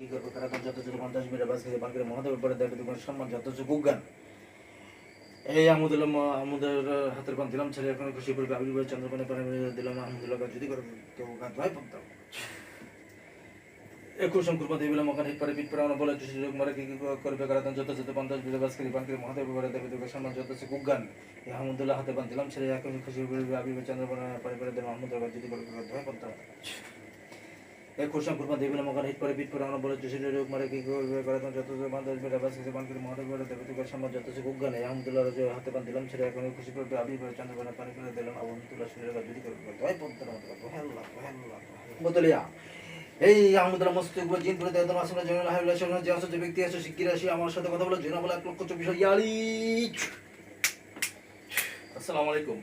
কি এই আমুদের হাতের পান দিলাম ছেলে এখন খুশি করবে চন্দ্রপানে পানে দিলাম আহমদুল্লাহ যদি তো গান যত যত মহাদেবের পরে আহমদুল্লাহ হাতে দিলাম খুশি আহমদুল্লাহ যদি করে গান এই কুরমা দেবিলে মগান হিট করে পিট করে আমরা বলে জুসিলে রোগ মারে কি করবে করে তো যত বান্ধব বেড়ে বাস কিছু করে মহাদেব করে দেবে তুই সম্মান যত সে গুজ্ঞানে আহমদুল্লাহ রাজু হাতে পান দিলাম ছেড়ে এখন খুশি করবে আবি করে চন্দ্রবানা পানি করে দিলাম আবহামদুল্লাহ শরীরে গাছ যদি করবে তো পদ্মার মতো হেল্লা হেল্লা বদলিয়া এই আহমদুল্লাহ মস্তিক বলে জিন করে দেওয়া আসলে জন্য হাইলা শোনা যে আসলে যে ব্যক্তি আছে শিগগির আসি আমার সাথে কথা বলে বলে এক লক্ষ চব্বিশ ইয়ালি। আসসালামু আলাইকুম।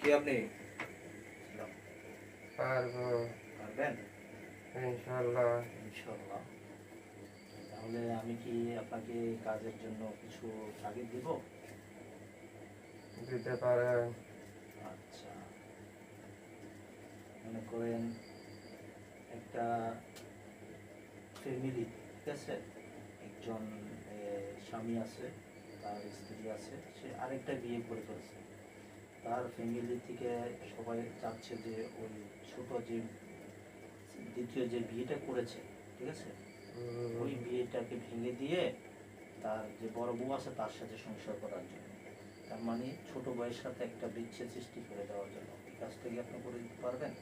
কে আপনি? পারব পারবেন? ইনশাল্লাহ ইনশাল্লাহ তাহলে আমি কি আপনাকে কাজের জন্য কিছু তাগিদ দিব? দিতে পারেন। আচ্ছা। মনে করেন একটা ফ্যামিলি ঠিক আছে? একজন স্বামী আছে তার স্ত্রী আছে সে আরেকটা বিয়ে করে ফেলছে। তার ফ্যামিলি থেকে সবাই চাচ্ছে যে ওই ছোট যে দ্বিতীয় যে বিয়েটা করেছে ঠিক আছে? ওই বিয়েটাকে ভেঙে দিয়ে তার যে বড় বউ আছে তার সাথে সংসার করার জন্য। তার মানে ছোট বয়সের সাথে একটা বিচ্ছেদ সৃষ্টি করে দেওয়ার জন্য। এই কাজটা কি আপনি করে দিতে পারবেন?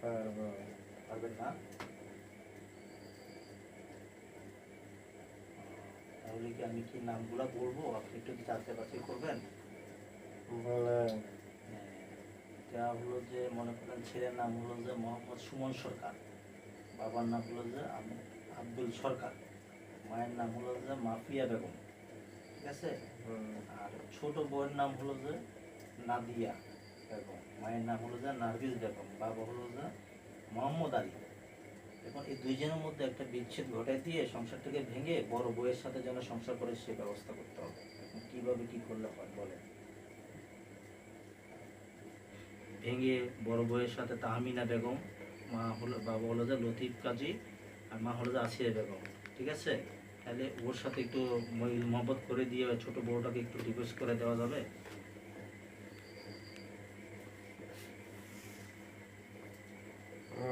পারব পারবেন না? তাহলে কি আমি কি নামগুলা বলব? আপনি একটু জানতে বাছাই করবেন? হ্যাঁ, এটা হলো যে মনে করেন ছেলের নাম হলো যে মোহাম্মদ সুমন সরকার বাবার নাম হলো যে আব্দুল সরকার মায়ের নাম হলো যে মাফিয়া বেগম ঠিক আছে? আর ছোট বউয়ের নাম হলো যে নাদিয়া বেগম মায়ের নাম হলো যে নার্গিস বেগম বাবা হলো যে মোহাম্মদ আলী। এখন এই দুইজনের মধ্যে একটা বিচ্ছেদ ঘটাই দিয়ে সংসারটাকে ভেঙে বড় বউয়ের সাথে যেন সংসার করে সে ব্যবস্থা করতে হবে। এখন কীভাবে কি করলে হয় বলেন? ভেঙে বড় বউয়ের সাথে তাহমিনা বেগম মা হলো বাবা হলো যে লতিফ কাজী আর মা হলো যে আসিয়া বেগম ঠিক আছে? তাহলে ওর সাথে একটু মহব্বত করে দিয়ে ছোট বউটাকে একটু ডিভোর্স করে দেওয়া যাবে?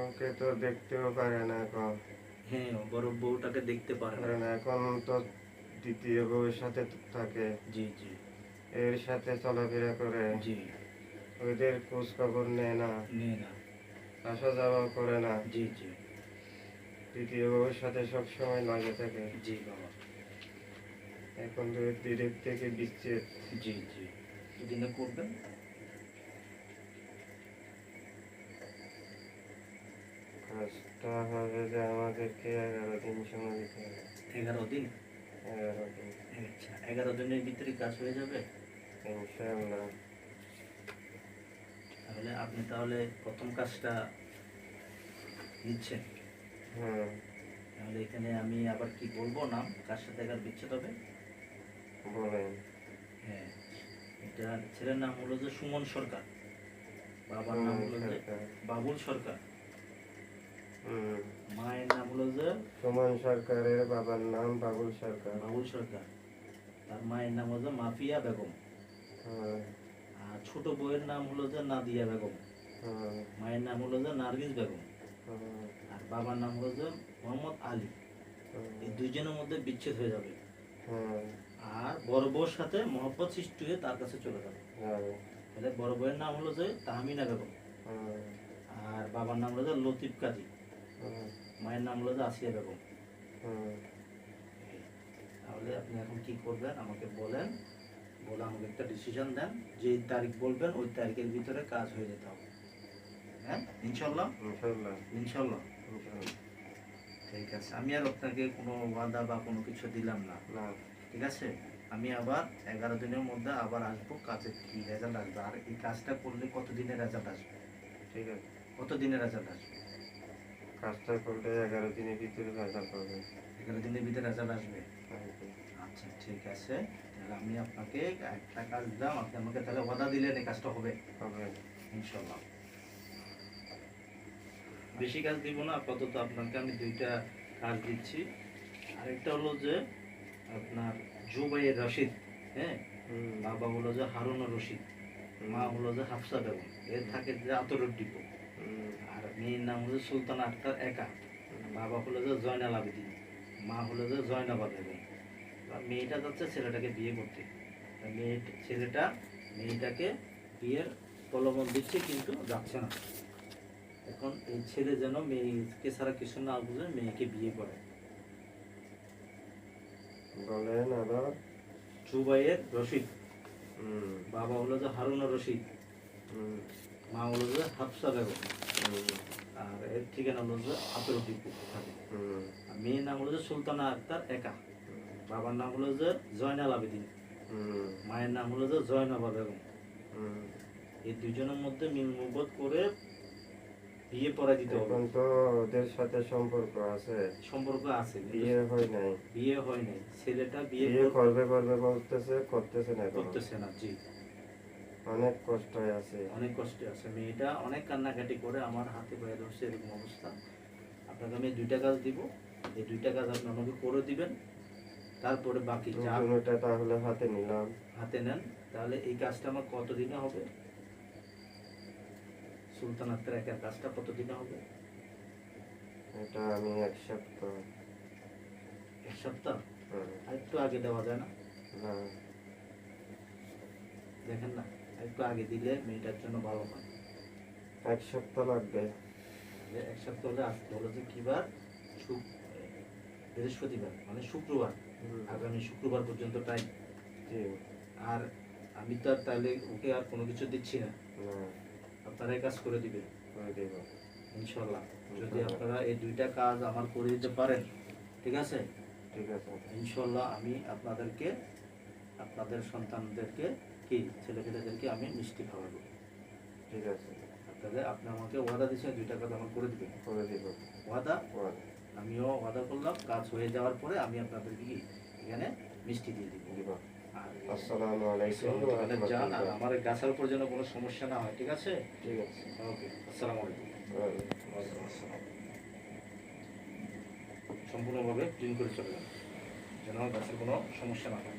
ওকে তো দেখতেও পারে না এখন। হ্যাঁ বড় বউটাকে দেখতে পারে না। এখন তো দ্বিতীয় বউয়ের সাথে থাকে। জি জি। এর সাথে চলাফেরা করে। জি। ওদের খোঁজ খবর নেয় না। নিয়ে না। আসা যাওয়া করে না। জি জি। দ্বিতীয় বউয়ের সাথে সব সময় লাগে থাকে। জি বাবা। এখন তো ডিরেক্ট থেকে বিচ্ছেদ। জি জি। দিনে করবেন? কাজটা হবে যে আমাদেরকে এগারো দিন সময় দিতে হবে। এগারো দিন? এগারো দিন। আচ্ছা এগারো দিনের ভিতরে কাজ হয়ে যাবে? ইনশাল্লাহ তাহলে আপনি তাহলে প্রথম কাজটা নিচ্ছেন। তাহলে এখানে আমি আবার কি বলব নাম? কার সাথে এগার বিচ্ছেদ হবে? বলেন। হ্যাঁ এটা ছেলের নাম হলো যে সুমন সরকার। বাবার নাম হলো যে বাবুল সরকার। মায়ের নাম হলো যে সুমন সরকারের বাবার নাম বাবুল সরকার। বাবুল সরকার। তার মায়ের নাম হলো মাফিয়া বেগম। হ্যাঁ, আর ছোট বউয়ের নাম হলো যে নাদিয়া বেগম। হ্যাঁ, মায়ের নাম হলো যে নার্গিস বেগম। হ্যাঁ, আর বাবার নাম হলো যে মোহাম্মদ আলী। এই দুইজনের মধ্যে বিচ্ছেদ হয়ে যাবে। হ্যাঁ, আর বড় বউর সাথে মহব্বত সৃষ্টি হয়ে তার কাছে চলে যাবে। তাহলে বড় বউয়ের নাম হলো যে তাহমিনা বেগম। হ্যাঁ, আর বাবার নাম হলো যে লতিফ কাজী। হ্যাঁ, মায়ের নাম হলো যে আসিয়া বেগম। হ্যাঁ। তাহলে আপনি এখন কি করবেন আমাকে বলেন বলে আমাকে একটা ডিসিশন দেন যে তারিখ বলবেন ওই তারিখের ভিতরে কাজ হয়ে যেতে হবে। হ্যাঁ? ইনশাল্লাহ? ইনশাল্লাহ, ইনশাল্লাহ। ঠিক আছে। আমি আর আপনাকে কোনো ওয়াদা বা কোনো কিছু দিলাম না। না, ঠিক আছে? আমি আবার এগারো দিনের মধ্যে আবার আসব কাজের কি রেজাল্ট আসবে? আর এই কাজটা করলে কত দিনের রেজাল্ট আসবে? ঠিক আছে। কত দিনের রেজাল্ট আসবে? কাজটা করলে এগারো দিনের ভিতরে ভাজা করবে এগারো দিনের ভিতরে রেজাল্ট আসবে? আচ্ছা ঠিক আছে। তাহলে আমি আপনাকে একটা কাজ দাম আপনি আমাকে তাহলে ওয়াদা দিলেন এই কাজটা হবে। হবে। ইনশাল্লাহ বেশি কাজ দিব না আপাতত আপনাকে আমি দুইটা কাজ দিচ্ছি। আরেকটা হলো যে আপনার জুবাইয়ের রশিদ হ্যাঁ? বাবা হলো যে হারুন রশিদ মা হলো যে হাফসা বেগম। এর থাকে যে আতরের ডিপো আর মেয়ের নাম হলো সুলতান আক্তার একা। বাবা হলো যে জয়নাল আবেদিন মা হলো যে জয়নাবা বেগম মেয়েটা যাচ্ছে ছেলেটাকে বিয়ে করতে। মেয়ে ছেলেটা মেয়েটাকে বিয়ের প্রলোভন দিচ্ছে কিন্তু যাচ্ছে না। এখন এই ছেলে যেন মেয়েকে ছাড়া কিছু না বুঝে মেয়েকে বিয়ে করে। বলেন আবার। জুবাইয়ের রশিদ। বাবা হলো যে হারুনা রশিদ। হুম, মা হলো যে হাফসা বেগম আর এর ঠিকানা হলো যে আতর ডিপু থাকে। মেয়ের নাম হলো যে সুলতানা আক্তার একা। বাবার নাম হলো যে জয়নাল আবেদিন। মায়ের নাম হলো যে জয়নবা বেগম। এই দুজনের মধ্যে মিল মুবত করে বিয়ে পড়াই দিতে হবে। এখন তো ওদের সাথে সম্পর্ক আছে। সম্পর্ক আছে। বিয়ে হয় নাই। বিয়ে হয় নাই। ছেলেটা বিয়ে বিয়ে কর- করবে করবে বলতেছে করতেছে না করতেছে না জি। অনেক কষ্ট আছে। অনেক কষ্টে আছে। মেয়েটা অনেক কান্নাকাটি করে আমার হাতে পায়ে ধরছে এরকম অবস্থা। আপনাকে আমি দুইটা কাজ দিব। এই দুইটা কাজ আপনি আমাকে করে দিবেন। তারপরে বাকি যা তাহলে হাতে নিলাম। হাতে নেন। তাহলে এই কাজটা আমার কতদিনে হবে? সুলতান আক্তার কাজটা কতদিনে হবে? এটা আমি এক সপ্তাহ। এক সপ্তাহ? আর একটু আগে দেওয়া যায় না। দেখেন না। একটু আগে দিলে মেয়েটার জন্য ভালো হয়। এক সপ্তাহ লাগবে। এক সপ্তাহ হলে আসতে হলো যে কিবার? বৃহস্পতিবার মানে শুক্রবার। আগামী শুক্রবার পর্যন্ত টাইম আর আমি তো আর তাহলে ওকে আর কোনো কিছু দিচ্ছি না। আপনারাই কাজ করে দিবেন করে ইনশাল্লাহ। যদি আপনারা এই দুইটা কাজ আমার করে দিতে পারেন ঠিক আছে? ঠিক আছে। ইনশাল্লাহ আমি আপনাদেরকে আপনাদের সন্তানদেরকে কি? ছেলেপেলেদেরকে আমি মিষ্টি খাওয়াবো। ঠিক আছে। আপনাদের আপনি আমাকে ওয়াদা দিচ্ছেন দুইটা কাজ আমার করে দিবেন। করে দিব। ওয়াদা? আমিও ওয়াদা করলাম কাজ হয়ে যাওয়ার পরে আমি আপনাদেরকে কি এখানে মিষ্টি দিয়ে দিব। দিব। আসসালামু আলাইকুম ওয়া আর আমার গাছের উপর যেন কোনো সমস্যা না হয় ঠিক আছে? ঠিক আছে। ওকে আসসালামু আলাইকুম। ওয়ালাইকুম সম্পূর্ণভাবে ক্লিন করে চলে যান যেন গাছের কোনো সমস্যা না হয়।